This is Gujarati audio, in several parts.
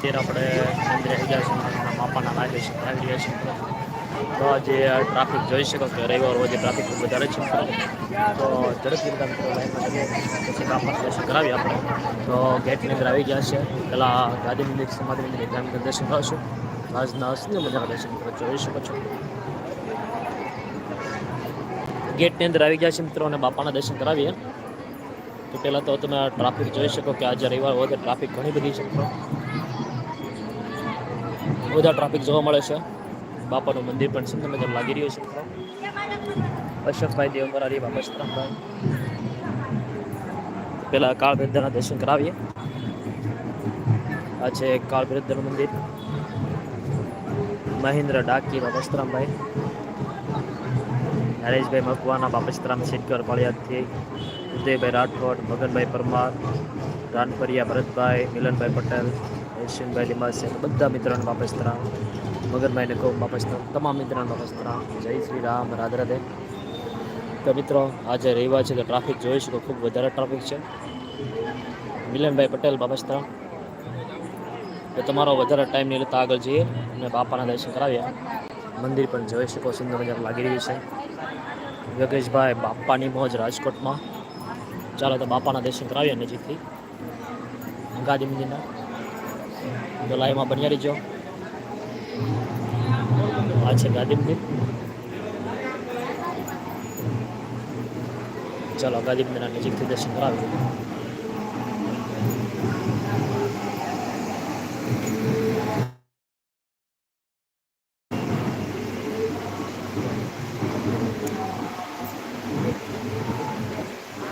અત્યારે આપણે મંદિરે છીએ બાપાના લાગે છે આવી રહ્યા તો આજે ટ્રાફિક જોઈ શકો કે રવિવાર રોજે ટ્રાફિક વધારે છે તો ઝડપથી બાપાના દર્શન કરાવીએ આપણે. તો ગેટની અંદર આવી ગયા છે. પહેલાં ગાંધી મંદિર સમાધિ મંદિર ગાંધી દર્શન કરશું આજના અસલી મજાના દર્શન કરો જોઈ શકો છો. ગેટની અંદર આવી ગયા છે મિત્રો અને બાપાના દર્શન કરાવીએ. તો પહેલાં તો તમે ટ્રાફિક જોઈ શકો કે આજે રવિવાર હોય તો ટ્રાફિક ઘણી બધી છે મિત્રો. બધા ટ્રાફિક જોવા મળે છે. બાપાનું મંદિર પણ સુંદર મજા લાગી રહ્યું છે. અશોકભાઈ દેવ મરારી બાપા સ્તરામભાઈ પહેલાં કાળ દર્શન કરાવીએ. આ છે કાળભરદ્ધનું મંદિર. મહેન્દ્ર ડાકી બાપા સ્તરામભાઈ નરેશભાઈ મકવાના બાપસ્તરામ શેટકર પાળિયાદથી ઉદયભાઈ રાઠોડ, મગનભાઈ પરમાર, રાનપરિયા ભરતભાઈ, મિલનભાઈ પટેલ. યશવંતભાઈ લીમાસિયા બધા મિત્રોને બાપસ્તરામ મગનભાઈને કહું બાપસ્તરામ તમામ મિત્રોને બાપસ્તરામ જય શ્રી રામ, રાધે તો મિત્રો, આજે રવિવાર છે, તો ટ્રાફિક જોઈ શકો, ખૂબ વધારે ટ્રાફિક છે. મિલનભાઈ પટેલ બાપસ્તરામ તો તમારો વધારે ટાઈમ નહીં લેતા આગળ જઈએ અને બાપાના દર્શન કરાવ્યા મંદિર પણ જોઈ શકો, સુંદર મજા લાગી રહ્યું છે. યોગેશભાઈ બાપાની મોજ રાજકોટમાં. ચાલો તો બાપાના દર્શન કરાવીએ નજીકથી. ગાંધી મંદિરના. તો લાઈવમાં બન્યા રહીજો. આ છે ગાંધી ચાલો ગાંધી મંદિરના નજીકથી દર્શન કરાવીએ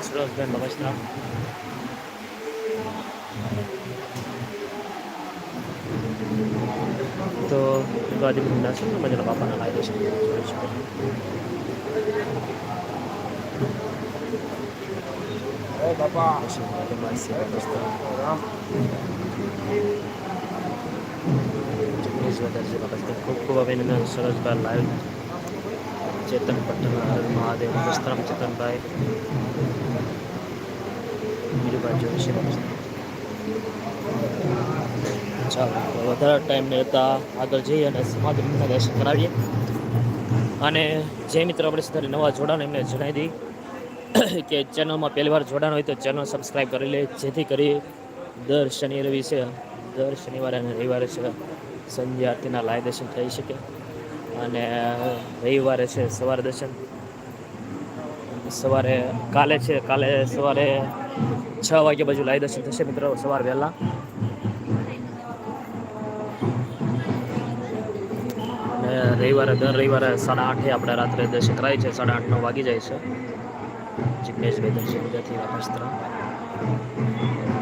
સુરજભાઈ નમસ્કાર તો ગાંધી મંદિરના છે મજાના બાપાના લાગે છે જોઈ શકો છો. જગદીશ વધારે છે ખૂબ ખૂબ અભિનંદન સરસભાઈ લાઈવ ચેતન પટેલ હર મહાદેવ વસ્ત્રામ ચેતનભાઈ બીજુભાઈ જોઈ છે ચાલો, વધારે ટાઈમ લેતા આગળ જઈએ અને સમાધિ દર્શન કરાવીએ. અને જે મિત્રો આપણે સાથે નવા જોડાણ, એમને જણાવી દઈ કે ચેનલમાં પહેલી વાર જોડાણ હોય તો ચેનલ સબસ્ક્રાઈબ કરી લે, જેથી કરી દર શનિ રવિ છે દર શનિવારે અને રવિવારે છે, સંધ્યા આરતીના લાય દર્શન થઈ શકે. અને રવિવારે છે સવારે દર્શન. સવારે, કાલે છે, કાલે સવારે છ વાગ્યા બાજુ લાય દર્શન થશે મિત્રો, સવાર વહેલા. રવિવારે દર રવિવારે સાડા આઠે આપણે રાત્રે દર્શન કરાય છે સાડા આઠ નવ વાગી જાય છે. જિગ્નેશભાઈ દર્શન વિદ્યાર્થી વાપસ્ત્ર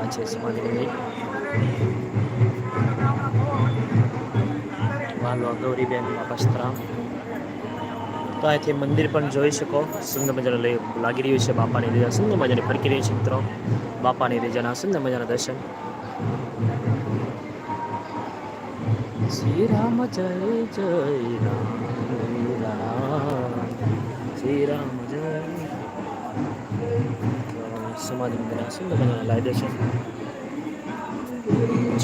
આ છે સમાધિ મંદિર. વાલો, ગૌરીબેન વાપસ્ત્રામ તો અહીંથી મંદિર પણ જોઈ શકો. સુંદર મજાના લાગી રહ્યું છે બાપાની રીજા સુંદર મજાની ફરકી રહી છે મિત્રો. બાપાની રીજાના સુંદર મજાના દર્શન. શ્રી રામ જય જય રામ રામ શ્રી રામ જય. સમાધિ મંદિરના સુંદર મજાના લાય દર્શન.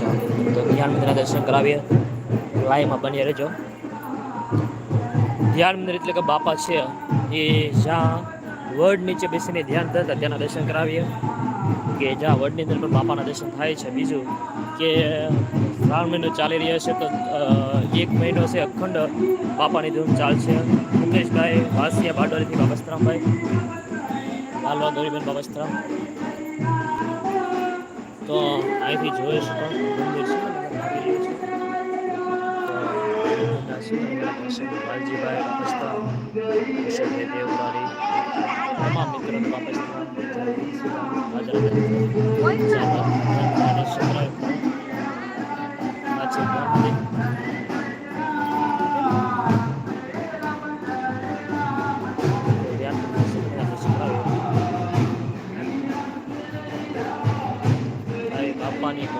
ચાલો ધ્યાન મંદિરના દર્શન કરાવીએ. લાઈમાં બની રહેજો. ધ્યાન મંદિર એટલે કે બાપા છે, એ જ્યાં વડ નીચે બેસીને ધ્યાન થતા ત્યાંના દર્શન કરાવીએ. કે જ્યાં વડની અંદર પણ બાપાના દર્શન થાય છે. બીજું કે શ્રાવણ મહિનો ચાલી રહ્યો છે, તો એક મહિનો છે અખંડ બાપાની ધૂમ ચાલશે મુકેશભાઈ, વાસિયા, બારડોલીથી બાબસ્ત્રામભાઈ લાલવા ગૌરીબેન બાબસ્ત્રામ તો અહીંથી જોઈ શકો, મંદિર છે વાલજીભાઈ બાબસ્તરામ તમામ મિત્રોને બાબસ્તરામ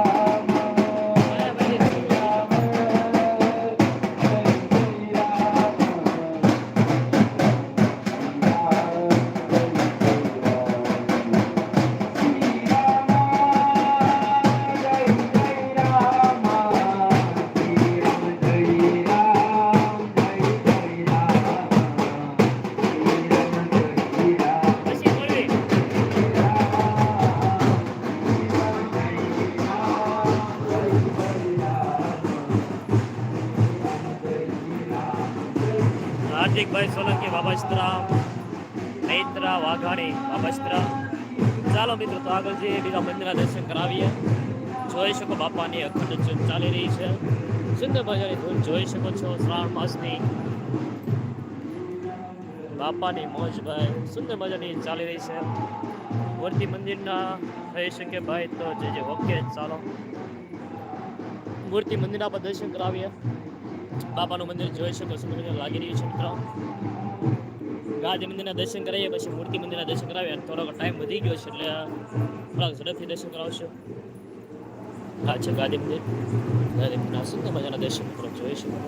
પછી સોલંકી બાબાસ્ત્રા નૈત્રા વાઘાણી બાબાસ્ત્રા. ચાલો મિત્રો, તો આગળ જઈએ, બીજા મંદિરના દર્શન કરાવીએ. જોઈ શકો બાપાની અખંડ જ્યોત ચાલી રહી છે. સુંદર મજાની ધૂન જોઈ શકો છો શ્રાવણ માસની. બાપાની મોજ ભાઈ, સુંદર મજાની ચાલી રહી છે. મૂર્તિ મંદિરના થઈ શકે ભાઈ, તો જે જે ઓકે ચાલો. મૂર્તિ મંદિરના પર દર્શન કરાવીએ. બાપાનું મંદિર જોઈ શકો છો મંદિર લાગી રહ્યું છે મિત્રો. ગાંધી મંદિરના દર્શન કરાવીએ, પછી મૂર્તિ મંદિરના દર્શન કરાવીએ. થોડોક ટાઈમ વધી ગયો છે, એટલે થોડાક ઝડપથી દર્શન કરાવશો. આ છે ગાંધી મંદિર. ગાંધી મંદિરના સુંદર મજાના દર્શન મિત્રો જોઈ શકો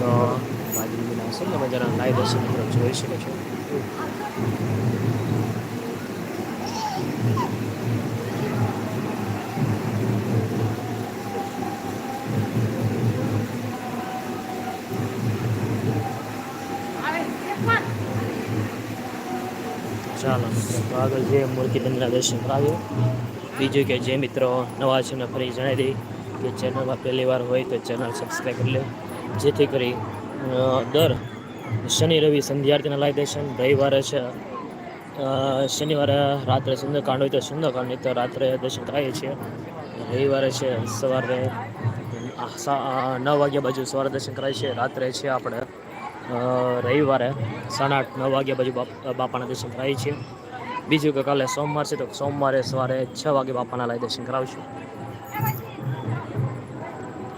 તો ગાંધી મંદિરના સુંદર મજાના લાઈવ દર્શન મિત્રો જોઈ શકો છો ચાલો મિત્રો આગળ જે મૂર્તિ મંદિરના દર્શન કરાવ્યો. બીજું કે જે મિત્રો નવા છે ફરી જણાવી દઈ કે ચેનલમાં પહેલી વાર હોય તો ચેનલ સબસ્ક્રાઈબ કરી લે. જેથી કરી દર શનિ, રવિ સંધ્યાર્થીના લાઈવ દર્શન, રવિવારે છે શનિવારે રાત્રે સુંદરકાંડ હોય તો સુંદરકાંડ નહીં તો રાત્રે દર્શન કરાવીએ છીએ. રવિવારે છે, સવારે નવ વાગ્યા બાજુ સવારે દર્શન કરાય છે રાત્રે છે આપણે રવિવારે સાડા આઠ, નવ વાગ્યા બાજુ બાપ, બાપાના દર્શન કરાવીએ છીએ. બીજું કે કાલે સોમવાર છે તો સોમવારે સવારે છ વાગે બાપાના લાઈ દર્શન કરાવીશું.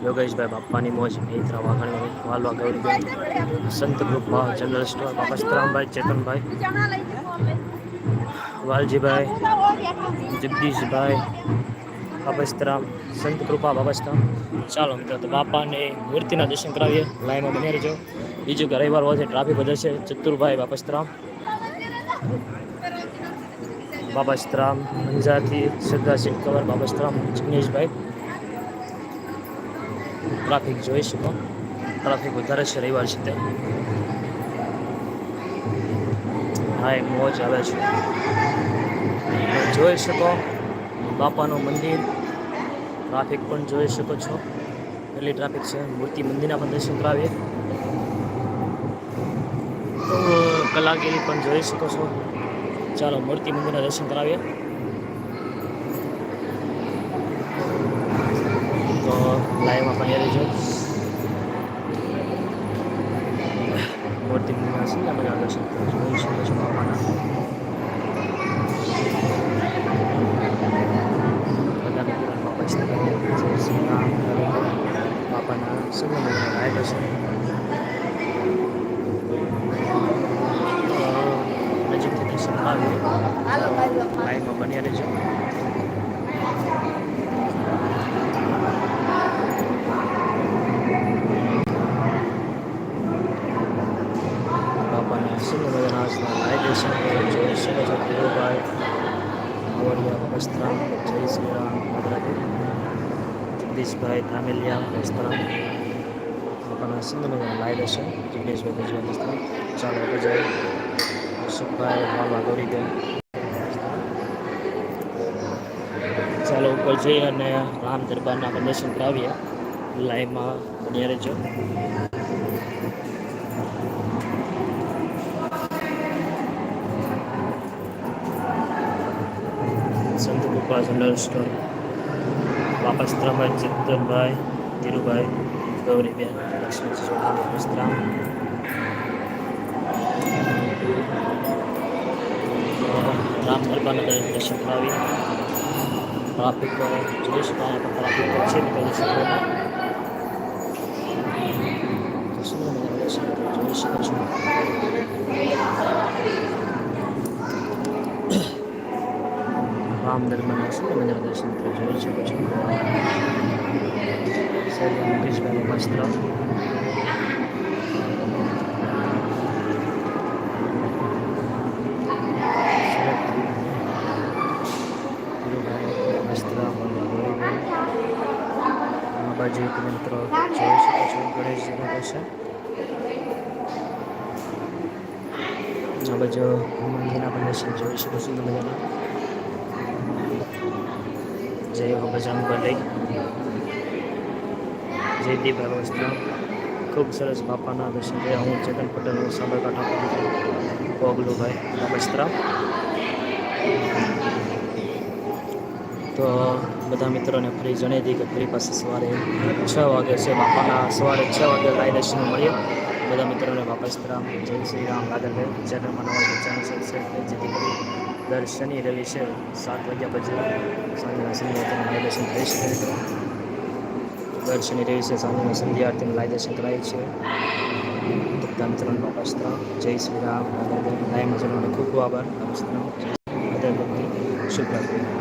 યોગેશભાઈ બાપાની મોજ, મિત્રા વાઘાણી, વાલવા ગૌરીબેન, સંત ગ્રુપમાં જનરલ સ્ટોર બાપસ્તરામભાઈ ચેતનભાઈ, વાલજીભાઈ, જગદીશભાઈ બાપસ્તરામ સંત કૃપા બાપસ્તરામ ચાલો મિત્રો, તો બાપાને મૂર્તિના દર્શન કરાવીએ. લાઈનમાં બની રહેજો. બીજું કે રવિવાર હોય છે, ટ્રાફિક વધે છે, ચતુરભાઈ બાપસ્તરામ. બાપસ્તરામ, અંજારથી સરદારસિંહ કવર બાપસ્તરામ, જિગ્નેશભાઈ. ટ્રાફિક જોઈ શકો. ટ્રાફિક વધારે છે, રવિવાર છે તે. હા, એક મોજ આવે છે. જોઈ શકો, બાપાનું મંદિર. ટ્રાફિક પણ જોઈ શકો છો. એટલી ટ્રાફિક છે, મૂર્તિ મંદિરના પણ દર્શન કરાવીએ તો કલાગીરી પણ જોઈ શકો છો. ચાલો, મૂર્તિ મંદિરના દર્શન કરાવીએ. તો લાઈવમાં પણ રહેજો મૂર્તિ મંદિરના સુંદર મજાના દર્શન જોઈ શકો છો બાપાના. છે બાપાના સગા મજાના લાઈવ દર્શન લાઈફમાં બન્યા રહેજો જગદીશભાઈ ધામેલિયા, વસ્ત્રામ. પોતાના સિંધનગર લાયડો છે જગદીશભાઈ ગજવા વસ્ત્રામ. ચાલો ગજાય અશોકભાઈ બાબા ગોરીદેવ ઉપર જઈ અને રામ દરબારના દર્શન કરાવીએ. લાઈવમાં બન્યા રહેજો સંત ગોપાલ જનરલ સ્ટોર. વાપસ્ત્રાભાઈ ચિત્તનભાઈ, ધીરુભાઈ, ગૌરીબેન લક્ષ્મી ચોખાની વસ્ત્રામ રામ દરબારના દર્શન કરાવી ટ્રાફિક જોઈ શકાય પણ ટ્રાફિક છે નીકળી શકો જોઈ શકો છો રામ સુંદર મજાના દર્શન જોઈ શકો છો સર મુકેશભાઈ વસ્ત્ર આ બાજુ એક મિત્રો જોઈ શકો છો ગણેશજીનું દર્શન બાજુ મંદિરના પણ દર્શન જોઈ શકો છો તમે મજાના જય બજરંગ બલી જય દીપ વ્યવસ્થા ખૂબ સરસ બાપાના દર્શન થયા હું ચેતન પટેલ સાબરકાંઠા કોગલુભાઈ વસ્ત્રા. તો બધા મિત્રોને ફરી જણાવી દઈએ કે ફરી પાસે સવારે છ વાગે છે બાપાના સવારે છ વાગે લાઈ દર્શન મળીએ બધા મિત્રોને વાપસ રામ, જય શ્રી રામ રાધેભાઈ ચેનલમાં નવા ચેનલ સબસ્ક્રાઈબ કરી, જેથી કરી દર શનિ રવિ છે સાત વાગ્યા પછી સાંજના સંધ્યા લાઈ દર્શન થઈ શકે દર શનિ રવિ છે સાંજના સંધ્યા આરતીનું લાઈ દર્શન કરાય છે. બધા મિત્રોને વાપસ જય શ્રી રામ રાધેભાઈ લાઈમાં મજાનો ખૂબ ખૂબ આભાર. નમસ્કાર. રાધે ભક્તિ